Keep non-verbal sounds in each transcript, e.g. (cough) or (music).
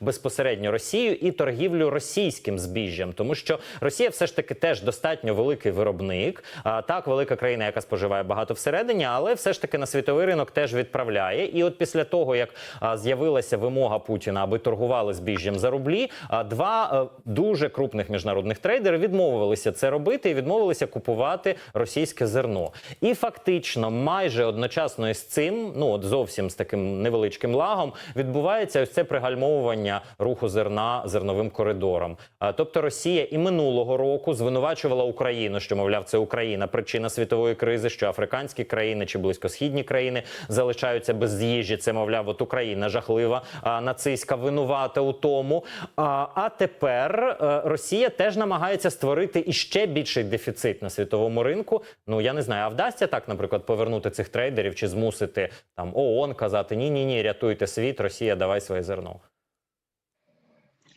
безпосередньо Росію і торгівлю російським збіжжям, тому що Росія все ж таки теж достатньо великий виробник. А так, велика країна, яка споживає багато всередині, але все ж таки на світовий ринок теж відправляє. І от після того, як з'явилася вимога Путіна, аби торгували збіжжям за рублі, два дуже крупних міжнародних трейдери відмовилися це робити і відмовилися купувати російське зерно. І фактично, майже одночасно із цим, ну от зовсім з таким невеличким лагом, відбувається ось це пригальмовування руху зерна зерновим коридором. Тобто Росія і минулого року звинувачувала Україну, що мовляв, це Україна причина світової кризи, що африканські країни чи близькосхідні країни залишаються без їжі. Це мовляв, от Україна жахлива, нацистська винувата у тому. А, а тепер е, Росія теж намагається створити іще більший дефіцит на світовому ринку. Ну я не знаю, а вдасться так, наприклад, повернути цих трейдерів чи змусити там ООН казати ні, ні, ні, рятуйте світ, Росія, давай своє зерно.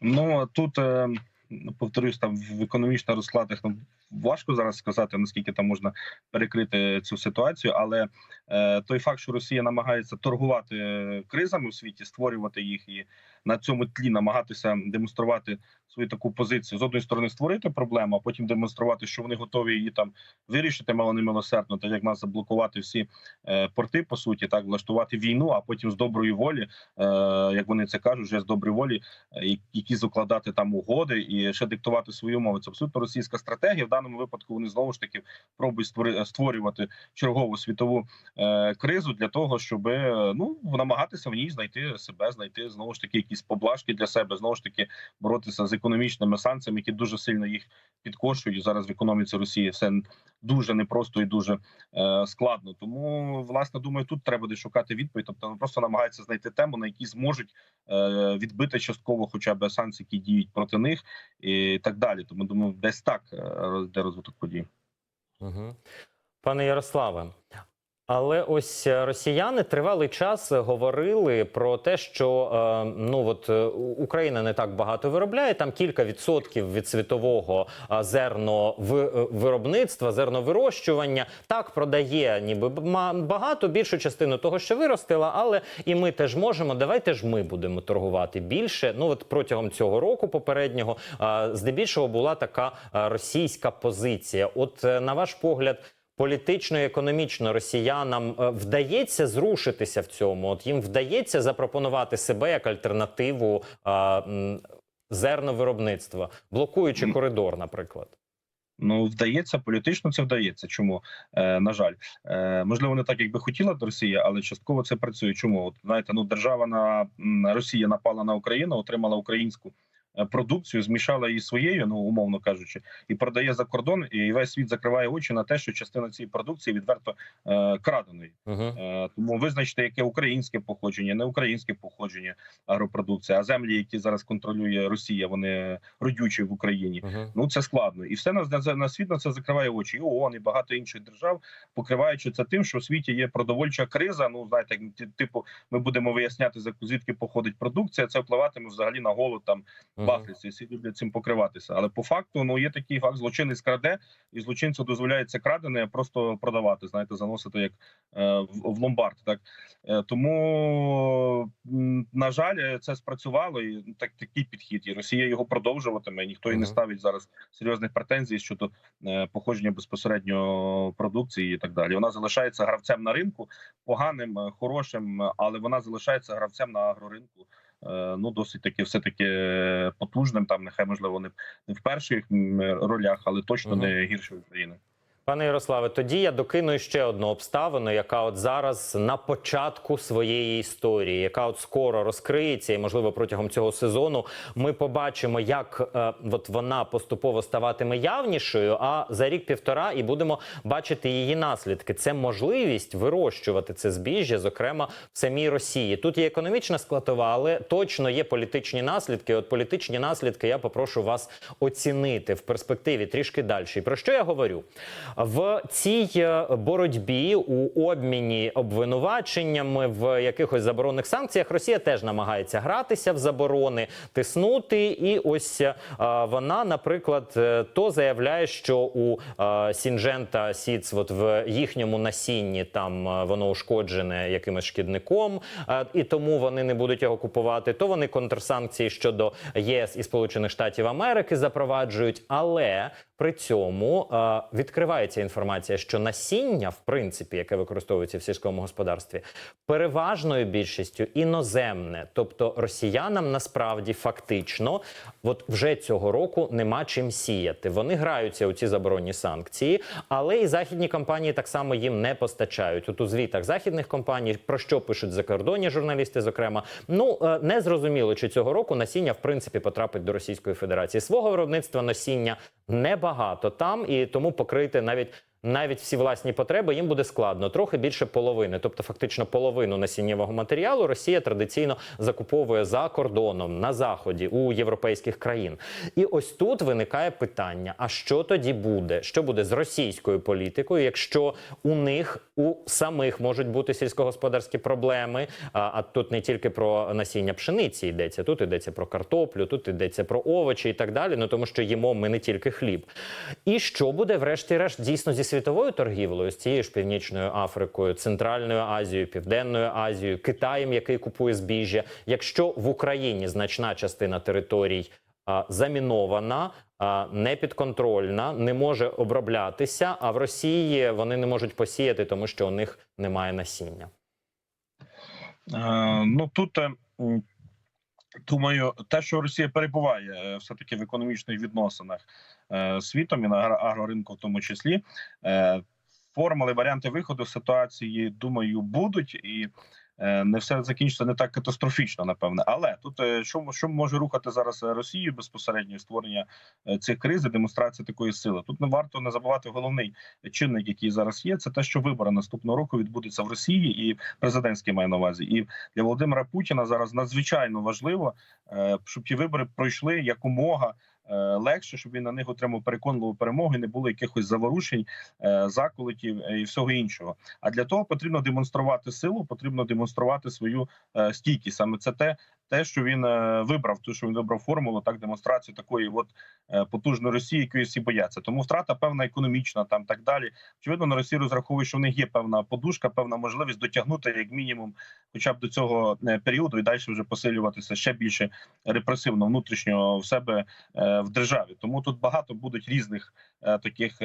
Ну тут е, повторюсь, там в економічних розкладах ну, важко зараз сказати наскільки там можна перекрити цю ситуацію, але е, той факт, що Росія намагається торгувати е, кризами у світі, створювати їх і на цьому тлі намагатися демонструвати свою таку позицію з одної сторони створити проблему, а потім демонструвати, що вони готові її там вирішити мало немилосердно, так як нас заблокувати всі е, порти, по суті, так влаштувати війну, а потім з доброї волі, е, як вони це кажуть, вже з доброї волі, е, якісь укладати там угоди і ще диктувати свої умови. Це абсолютно російська стратегія. В даному випадку вони знову ж таки пробують створювати чергову світову е, кризу для того, щоб е, ну намагатися в ній знайти себе, знайти знову ж таки якісь поблажки для себе, знову ж таки боротися з економічними санкціями, які дуже сильно їх підкошують зараз в економіці Росії. Все дуже непросто і дуже е, складно. Тому власне думаю, тут треба буде шукати відповідь. Тобто просто намагаються знайти тему, на якій зможуть е, відбити частково, хоча б санкції, які діють проти них, і так далі. Тому думаю, десь так е, йде розвиток подій. Угу. Пане Ярославе. Але ось е, росіяни тривалий час говорили про те, що е, ну от е, Україна не так багато виробляє. Там кілька відсотків від світового зерновиробництва, зерновирощування так продає, ніби багато більшу частину того, що виростила, але і ми теж можемо. Давайте ж ми будемо торгувати більше. Ну от протягом цього року попереднього здебільшого була така російська позиція. От на ваш погляд. Політично і економічно росіянам е, вдається зрушитися в цьому. От їм вдається запропонувати себе як альтернативу а, м, зерновиробництва, блокуючи коридор, наприклад. Ну вдається політично. Це вдається. Чому е, на жаль, е, можливо, не так, як би хотіла Росія, але частково це працює. Чому от знаєте, ну держава на Росія напала на Україну, отримала українську. Е, Продукцію змішала її своєю, ну умовно кажучи, і продає за кордон, і весь світ закриває очі на те, що частина цієї продукції відверто е, краденої. Угу. Е, Тому визначте, яке українське походження, не українське походження агропродукції, а землі, які зараз контролює Росія, вони родючі в Україні. Угу. Ну це складно, і все на, на, на світ на це закриває очі. І ООН, і багато інших держав, покриваючи це тим, що в світі є продовольча криза. Ну знаєте, типу, ми будемо виясняти звідки походить продукція. Це впливатиме взагалі на голод там в Африці. Всі люблять цим покриватися. Але по факту, ну є такий факт: злочинець краде, і злочинцю дозволяється крадене просто продавати. Знаєте, заносити як е, в, в ломбард. Так Е, тому на жаль, це спрацювало, і так такий підхід. І Росія його продовжуватиме. Ніхто і не ставить зараз серйозних претензій щодо е, походження безпосередньо продукції і так далі. Вона залишається гравцем на ринку, поганим, е, хорошим, але вона залишається гравцем на агроринку. Е, Ну, досить таки, все таки потужним. Там нехай можливо не, в перших ролях, але точно не гірше України. Пане Ярославе, тоді я докину ще одну обставину, яка от зараз на початку своєї історії, яка от скоро розкриється, і можливо протягом цього сезону ми побачимо, як е, от вона поступово ставатиме явнішою. А за рік-півтора і будемо бачити її наслідки. Це можливість вирощувати це збіжжя, зокрема в самій Росії. Тут є економічна складова, але точно є політичні наслідки. От політичні наслідки я попрошу вас оцінити в перспективі трішки далі. Про що я говорю? В цій е, боротьбі у обміні обвинуваченнями в якихось заборонних санкціях Росія теж намагається гратися в заборони, тиснути. І ось е, вона, наприклад, е, то заявляє, що у Сінджента Сіц, от в їхньому насінні там воно ушкоджене якимось шкідником, і тому вони не будуть його купувати. То вони контрсанкції щодо ЄС і Сполучених Штатів Америки запроваджують, але при цьому е, відкривається інформація, що насіння, в принципі, яке використовується в сільському господарстві, переважною більшістю іноземне. Тобто росіянам насправді фактично, от вже цього року нема чим сіяти. Вони граються у ці заборонні санкції, але і західні компанії так само їм не постачають. От у звітах західних компаній про що пишуть закордонні журналісти, зокрема, ну е, не зрозуміло, чи цього року насіння в принципі потрапить до Російської Федерації. Свого виробництва насіння небагато там, і тому покрити навіть. Навіть всі власні потреби їм буде складно, трохи більше половини, тобто фактично половину насіннєвого матеріалу Росія традиційно закуповує за кордоном на заході у європейських країн. І ось тут виникає питання: а що тоді буде? Що буде з російською політикою, якщо у них у самих можуть бути сільськогосподарські проблеми? А, а тут не тільки про насіння пшениці йдеться, тут йдеться про картоплю, тут йдеться про овочі і так далі. Ну тому що їмо ми не тільки хліб. І що буде, врешті-решт, дійсно зі світовою торгівлею, з цією ж північною Африкою, Центральною Азією, Південною Азією, Китаєм, який купує збіжжя, якщо в Україні значна частина територій а, замінована, непідконтрольна, не може оброблятися, а в Росії вони не можуть посіяти, тому що у них немає насіння. Е, ну тут е, думаю, те, що Росія перебуває е, все таки в економічних відносинах світом і на агроринку, в тому числі. Е, Формули, варіанти виходу ситуації, думаю, будуть і. е, Не все закінчиться не так катастрофічно, напевне. Але тут е, що, що може рухати зараз Росію безпосередньо створення е, цих криз, і демонстрація такої сили. Тут не варто не забувати головний чинник, який зараз є. Це те, що вибори наступного року відбудуться в Росії, і президентський має на увазі. І для Володимира Путіна зараз надзвичайно важливо, е, щоб ті вибори пройшли якомога. Е, Легше, щоб він на них отримав переконливу перемогу, і не було якихось заворушень, е, заколотів е, і всього іншого. А для того потрібно демонструвати силу, потрібно демонструвати свою стійкість. Саме це те, те, що він е, вибрав, то що він вибрав формулу, так демонстрацію такої, от е, потужної Росії, якої всі бояться. Тому втрата певна економічна, там так далі. Очевидно, на Росії розраховує, що в них є певна подушка, певна можливість дотягнути як мінімум, хоча б до цього е, періоду, і далі вже посилюватися ще більше репресивно внутрішньо в себе в державі. Тому тут багато будуть різних таких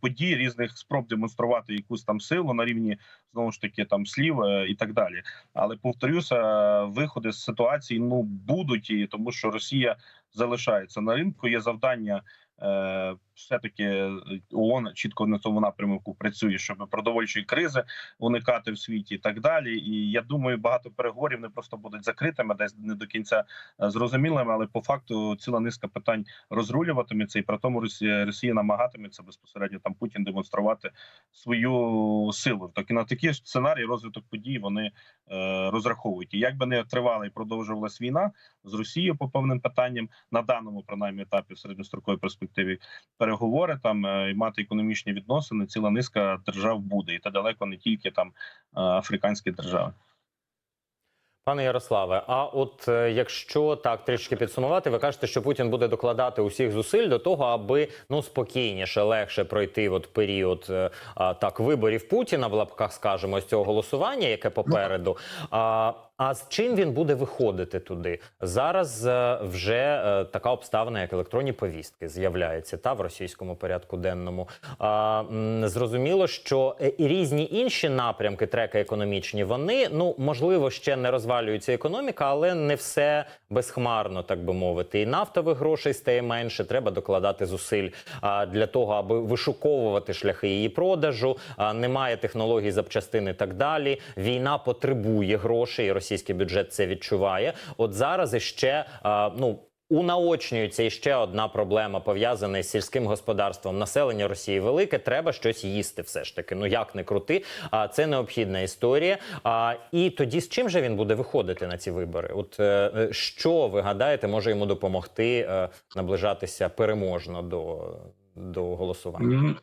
подій, різних спроб демонструвати якусь там силу на рівні знову ж таки там слів і так далі. Але повторюся, виходи з ситуації ну будуть і тому, що Росія залишається на ринку. Є завдання. Е, Все таки ООН чітко на цьому напрямку працює, щоб продовольчої кризи уникати в світі і так далі. І я думаю, багато переговорів не просто будуть закритими, десь не до кінця е, зрозумілими, але по факту ціла низка питань розрулюватиметься, і при тому Росія намагатиметься безпосередньо там Путін демонструвати свою силу. Так і на такі ж сценарії розвиток подій вони е, розраховують. І як би не тривала і продовжувалась війна з Росією по певним питанням на даному принаймні етапі в середньостроковій перспективі переговори там е, і мати економічні відносини. Ціла низка держав буде, і та далеко не тільки там е, африканські держави. Пане Ярославе, а от е, якщо так трішки підсумувати, ви кажете, що Путін буде докладати усіх зусиль до того, аби ну спокійніше, легше пройти от період а, так виборів Путіна в лапках, скажемо, з цього голосування, яке попереду. А, а з чим він буде виходити туди? Зараз е, вже е, така обставина, як електронні повістки, з'являється та в російському порядку денному. А, зрозуміло, що е, і різні інші напрямки трека економічні, вони ну можливо ще не розвалюється економіка, але не все безхмарно, так би мовити. І нафтових грошей стає менше. Треба докладати зусиль для того, аби вишуковувати шляхи її продажу. Немає технологій запчастин і так далі. Війна потребує грошей. І Російський бюджет це відчуває. От зараз іще ну. Унаочнюється іще одна проблема пов'язана з сільським господарством. Населення Росії велике, треба щось їсти. Все ж таки. Ну як не крути, а це необхідна історія. А і тоді з чим же він буде виходити на ці вибори? От е, е, що ви гадаєте, може йому допомогти е, наближатися переможно до, до голосування?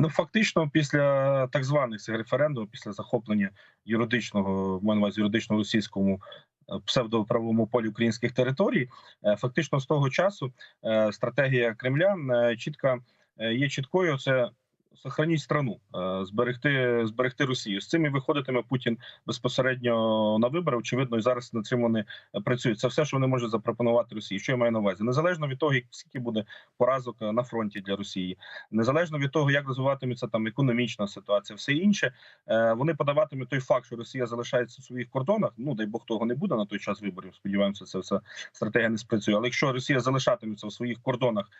Ну фактично, після так званих цих референдумів, після захоплення юридичного мене на увазі, юридично російському е, псевдоправовому полі українських територій, е, фактично з того часу е, стратегія Кремля чітка є чіткою. Це сохраніть страну, е, зберегти зберегти Росію. З цим і виходитиме Путін безпосередньо на вибори. Очевидно, і зараз над цим вони е, працюють. Це все, що вони можуть запропонувати Росії. Що я маю на увазі, незалежно від того, скільки буде поразок е, на фронті для Росії, незалежно від того, як розвиватиметься там економічна ситуація, все інше, вони подаватимуть той факт, що Росія залишається в своїх кордонах. Ну дай Бог того не буде на той час виборів. Сподіваємося, це все стратегія не спрацює. Але якщо Росія залишатиметься в своїх кордонах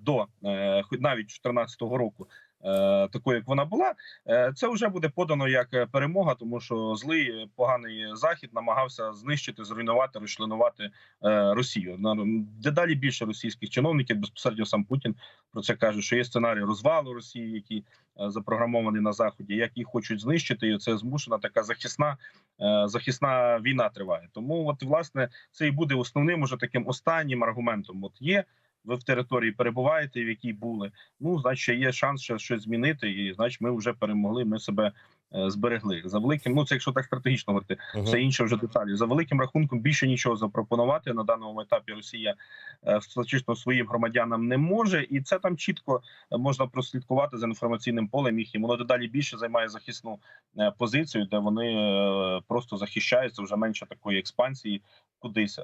до навіть 2014 року. Е, Такою, як вона була, е, це вже буде подано як е, перемога, тому що злий поганий захід намагався знищити, зруйнувати, розчленувати Росію. Дедалі більше російських чиновників безпосередньо сам Путін про це каже, що є сценарій розвалу Росії, який е, запрограмований на заході, як їх хочуть знищити, і це змушена така захисна захисна війна триває. Тому, от власне, це і буде основним уже таким останнім аргументом. От є. Ви в території перебуваєте, в якій були. Ну, значить, є шанс ще щось змінити, і значить, ми вже перемогли. Ми себе е, зберегли за великим. Ну це якщо так стратегічно говорити, Мгм. все інше вже деталі. За великим рахунком більше нічого запропонувати на даному етапі. Росія е, своїм громадянам не може, і це там чітко е, можна прослідкувати за інформаційним полем їхнім. Воно дедалі більше займає захисну позицію, де вони просто захищаються вже менше такої експансії кудись.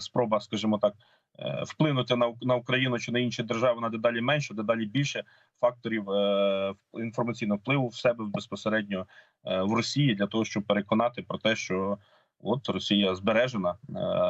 Спроба, скажімо так. Е, Вплинути на на Україну чи на інші держави на дедалі менше, дедалі більше факторів е, інформаційного впливу в себе безпосередньо е, в Росії для того, щоб переконати про те, що от Росія збережена е,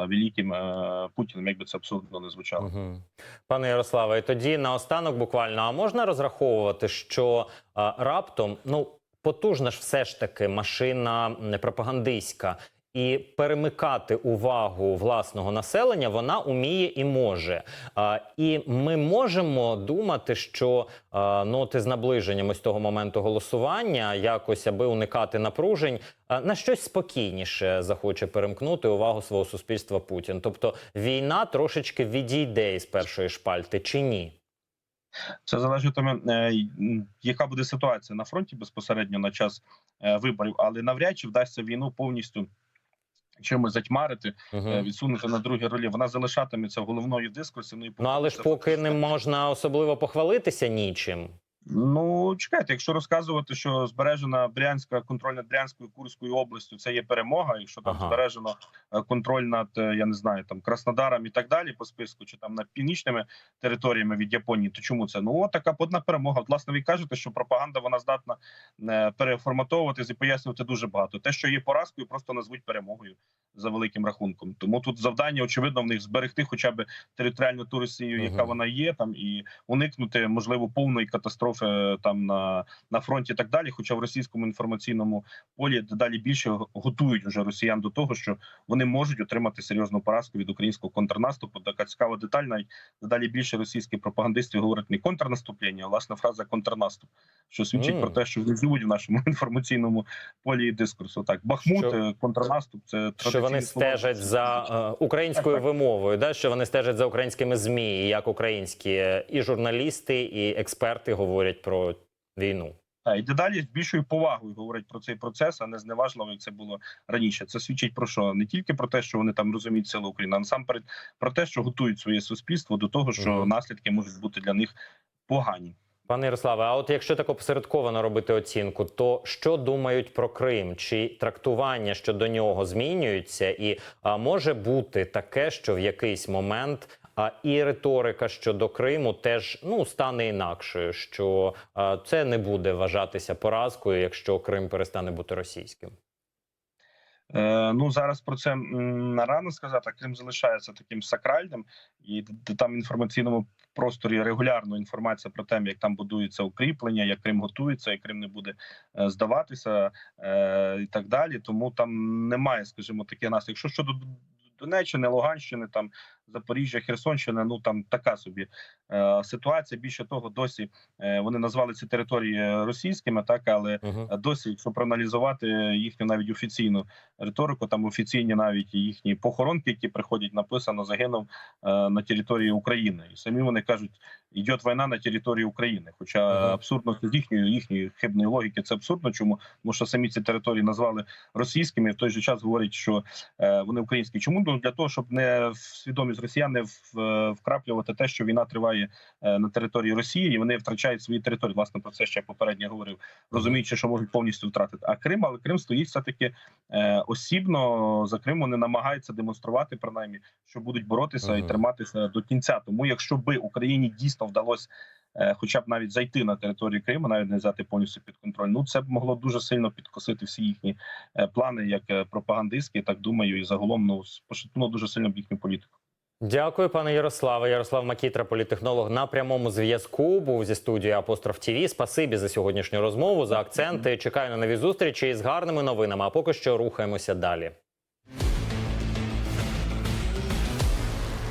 великим е, Путіним, як би це абсурдно не звучало. Мгм. Пане Ярославе, і тоді наостанок буквально, а можна розраховувати, що а, раптом ну потужна ж все ж таки машина пропагандистська. І перемикати увагу власного населення вона уміє і може. А, і ми можемо думати, що а, ну ти з наближенням ось того моменту голосування, якось аби уникати напружень, а, на щось спокійніше захоче перемкнути увагу свого суспільства Путін. Тобто війна трошечки відійде із першої шпальти чи ні? Це залежатиме, яка буде ситуація на фронті безпосередньо на час е, виборів, але навряд чи вдасться війну повністю. Чимось затьмарити, Угу. відсунути на другі ролі. Вона залишатиметься головною дискурсі. Ну і Ну але ж поки не можна особливо похвалитися нічим. Ну чекайте, якщо розказувати, що збережена Брянська контроль над Брянською Курською областю, це є перемога. Якщо там Ага. збережено е, контроль над е, я не знаю там Краснодаром і так далі по списку, чи там над північними територіями від Японії, то чому це? Ну от така одна перемога. От, власне, ви кажете, що пропаганда вона здатна е, переформатовуватись і пояснювати дуже багато. Те, що є поразкою, просто назвуть перемогою за великим рахунком. Тому тут завдання очевидно в них зберегти, хоча б територіальну ту Росію, яка вона є, там і уникнути можливо повної катастрофи е, там на, на фронті і так далі. Хоча в російському інформаційному полі дедалі більше готують уже росіян до того, що вони можуть отримати серйозну поразку від українського контрнаступу. Така цікава деталь, навіть дедалі більше російських пропагандистів говорять не контрнаступлення, а власне фраза контрнаступ, що свідчить Мгм. про те, що в нашому (laughs) інформаційному полі дискурсу. Так, Бахмут, Що- е, контрнаступ, це Що вони слова. стежать за е, українською Так, вимовою, да? що вони стежать за українськими змі, як українські і журналісти, і експерти говорять про війну. І дедалі з більшою повагою говорять про цей процес, а не зневажливо, як це було раніше. Це свідчить про що не тільки про те, що вони там розуміють силу України, а насамперед про те, що готують своє суспільство до того, що Мгм. наслідки можуть бути для них погані. Пане Ярославе, а от якщо так опосередковано робити оцінку, то що думають про Крим? Чи трактування щодо нього змінюються? І а, може бути таке, що в якийсь момент і риторика щодо Криму теж ну стане інакшою, що а, це не буде вважатися поразкою, якщо Крим перестане бути російським. Е, ну зараз про це м, рано сказати. Крим залишається таким сакральним, і там інформаційному просторі регулярно інформація про те, як там будується укріплення, як Крим готується, як Крим не буде е, здаватися е, і так далі. Тому там немає, скажімо, таке нас. Якщо щодо Донеччини, Луганщини, там Запоріжжя, Херсонщина, ну там така собі е, ситуація. Більше того, досі е, вони назвали ці території російськими, так але Угу. а досі, якщо проаналізувати їхню навіть офіційну риторику, там офіційні навіть їхні похоронки, які приходять, написано загинув е, на території України, і самі вони кажуть, йде війна на території України. Хоча Мгм. абсурдно з їхньої їхньої хибної логіки це абсурдно. Чому тому, що самі ці території назвали російськими, і в той же час говорять, що е, вони українські. Чому ну для того, щоб не в свідомість росіян не вкраплювати те, що війна триває е, на території Росії, і вони втрачають свої території. Власне про це ще попередньо говорив, розуміючи, що можуть повністю втратити. А Крим, але Крим стоїть все таки е, осібно за Крим. Вони намагаються демонструвати принаймні, що будуть боротися і триматися до кінця. Тому, якщо би Україні дійсно вдалося. е, Хоча б навіть зайти на територію Криму, навіть не взяти повністю під контроль. Ну це б могло дуже сильно підкосити всі їхні плани, як пропагандистські, так думаю, і загалом ну пошатнуло дуже сильно б їхню політику. Дякую, пане Ярославе. Ярослав Макітра, політехнолог на прямому зв'язку. Був зі студією Апостроф ТІВІ. Спасибі за сьогоднішню розмову, за акценти. Чекаю на нові зустрічі з гарними новинами. А поки що рухаємося далі.